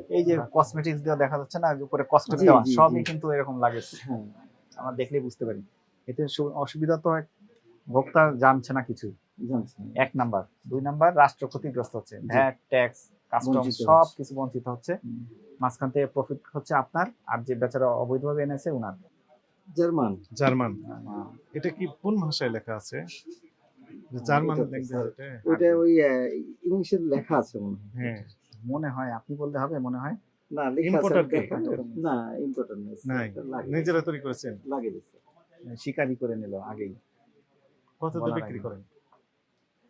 হয় এই যে কসমেটিক্স দিয়ে দেখা যাচ্ছে না উপরে কস্টেপ দেওয়া সবই কিন্তু এরকম লাগে। হ্যাঁ। আমরা দেখলেই বুঝতে পারি। এতে অসুবিধা তো হয় ভোক্তা জানছে না কিছু। এক নাম্বার। দুই নাম্বার রাষ্ট্র ক্ষতিগ্রস্ত হচ্ছে। ভ্যাট ট্যাক্স কাস্টম বঞ্চিত সব হচ্ছে। কিছু বঞ্চিত হচ্ছে। মাঝখান থেকে প্রফিট হচ্ছে আপনার আর যে বেচারা অবৈধভাবে এনেছে উনার। জার্মান। জার্মান। এটা কি কোন ভাষায় লেখা আছে? যে জার্মান তো এটা? ওইটা ওই ইংলিশের লেখা আছে মনে হয়। হ্যাঁ। মনে হয় আপনি বললে হবে মনে হয়? না? না ইম্পোর্টার না নিজেরা তৈরি করেছেন? লাগে দিচ্ছে শিকারি করে নিল আগেই। কত বিক্রি করেন?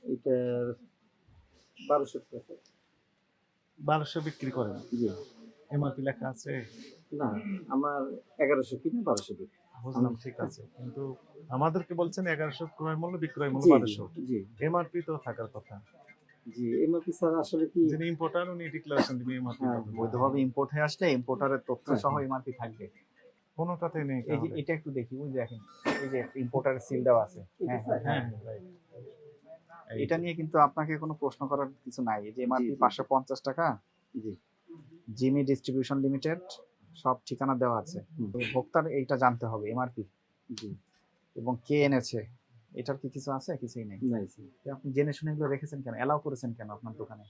এটার বারোশো টাকা বারোশো বিক্রি করেন? জি। এমআরপি লেখা আছে? না আমার এগারোশো কিনা বারোশো বিক্রি। বুঝলাম ঠিক আছে। কিন্তু আমাদেরকে বলছেন এগারোশো ক্রয় মূল্য বিক্রয় মূল্য জি, বারোশো। এমআরপি তো থাকার কথা। জি এমআরপি স্যার আসলে কি যিনি ইম্পোর্টার উনি ডিক্লারেশন দিবে এমআরপি হ্যাঁ, বৈধভাবে ইম্পোর্ট আসলে ইম্পোর্টারের তথ্য সহ। এমআরপি থাকবে। কোনোটাতে নেই এই যে এটা একটু দেখি ওই দেখেন এই যে ইম্পোর্টারের সিল দেওয়া আছে। হ্যাঁ হ্যাঁ. এটা নিয়ে কিন্তু আপনাকে কোনো প্রশ্ন করার কিছু নাই। এই যে এমআরপি জি, জি। পাঁচশো পঞ্চাশ টাকা জি। জিমি ডিস্ট্রিবিউশন লিমিটেড সব ঠিকানা দেওয়া আছে। ভোক্তার এইটা জানতে হবে এমআরপি জি। এবং কে এনেছে এটার কি কিছু আছে? কিছুই নেই। নাই আপনি জেনে শুনে এগুলো রেখেছেন কেন? এলাও করেছেন কেন আপনার দোকানে?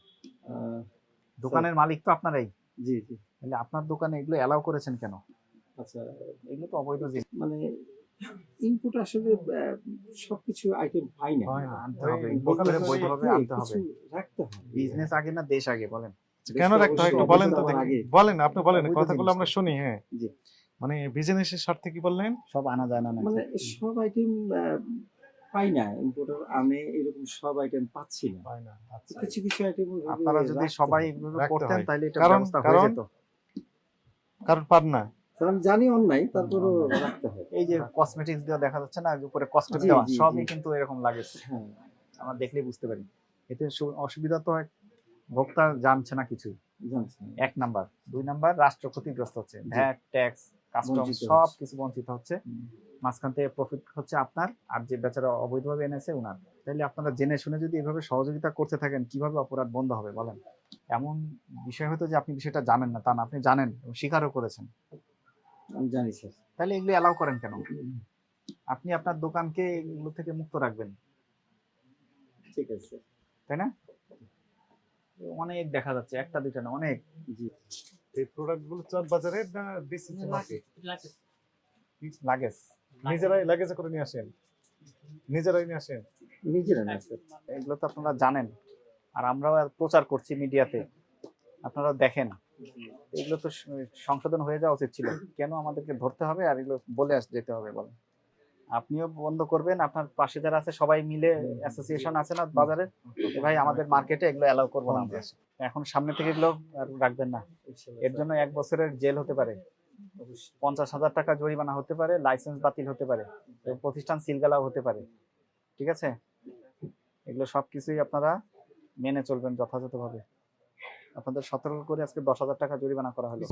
দোকানের মালিক তো আপনারাই। জি জি। তাহলে আপনার দোকানে এগুলো এলাও করেছেন কেন? আচ্ছা এগুলো তো অবৈধ জিনিস। মানে ইনপুট আসলে সবকিছু আইটেম পাই না। হয় না। আনতে হবে। ইম্পোর্ট করে বৈধভাবে আনতে হবে। রাখতে হবে। বিজনেস আগে না দেশ আগে বলেন? কেন রাখতে হয়? একটু বলেন তো দেখি। বলেন আপনি বলেন কথাগুলো আমরা শুনি হ্যাঁ। জি। মানে বিজনেসের স্বার্থে কি বললেন? সব আনা যায় না মানে সব আইটেম পাই না ইম্পোর্টার আনে এরকম সব আইটেম পাচ্ছি না। না কিছু কিছু আইটেম আপনারা যদি সবাই এগুলো করতেন তাহলে এটা ব্যবস্থা হয়ে যেত। কারণ পার না। আমি জানি অন্যায় তারপরেও রাখতে হয়। এই যে কসমেটিক্স দিয়ে দেখা যাচ্ছে না উপরে দেওয়া সবই কিন্তু এরকম লাগে। হ্যাঁ। আমরা দেখলেই বুঝতে পারি। এতে অসুবিধা তো হয় ভোক্তা জানছে না কিছু। এক নাম্বার। দুই নাম্বার রাষ্ট্র ক্ষতিগ্রস্ত হচ্ছে। ভ্যাট ট্যাক্স কাস্টম সব কিছু বঞ্চিত হচ্ছে। মাঝখান থেকে প্রফিট হচ্ছে আপনার আর যে বেচারা অবৈধভাবে এনেছে উনার। তাহলে আপনারা জেনে শুনে যদি এভাবে সহযোগিতা করতে থাকেন কীভাবে অপরাধ বন্ধ হবে বলেন? এমন বিষয় হয়তো যে আপনি বিষয়টা জানেন না তা না আপনি জানেন এবং স্বীকারও করেছেন। আমি জানি স্যার। তাহলে এগুলো অ্যালাউ করেন কেন? আপনি আপনার দোকানকে এগুলো থেকে মুক্ত রাখবেন। ঠিক আছে তাই না? অনেক দেখা যাচ্ছে একটা দুইটা না অনেক। জি। এই প্রোডাক্টগুলো চক বাজারে না মার্কেট লাগেজ। নিজেরাই লাগেজে করে নিয়ে আসেন। নিজেরাই নিয়ে আসেন। নিজেরা না স্যার এগুলো তো আপনারা জানেন। আর আমরাও আর প্রচার করছি মিডিয়াতে। আপনারা দেখেন। এগুলো তো সংশোধন হয়ে যাওয়া উচিত ছিল। কেন আমাদেরকে ধরতে হবে? আর এগুলো বলে আস যেতে হবে বলেন। আপনিও বন্ধ করবেন। আপনার পাশে যারা আছে সবাই মিলে অ্যাসোসিয়েশন আছে না বাজারে ভাই আমাদের মার্কেটে এগুলো অ্যালাউ করব না আমরা। এখন সামনে থেকে এগুলো আর রাখবেন না। এর জন্য এক বছরের জেল হতে পারে। পঞ্চাশ হাজার টাকা জরিমানা হতে পারে লাইসেন্স বাতিল হতে পারে প্রতিষ্ঠান সিলগালাও হতে পারে। ঠিক আছে? এগুলো সব কিছুই আপনারা মেনে চলবেন যথাযথভাবে। আপনাদের সতর্ক করে আজকে দশ হাজার টাকা জরিমানা করা হলো।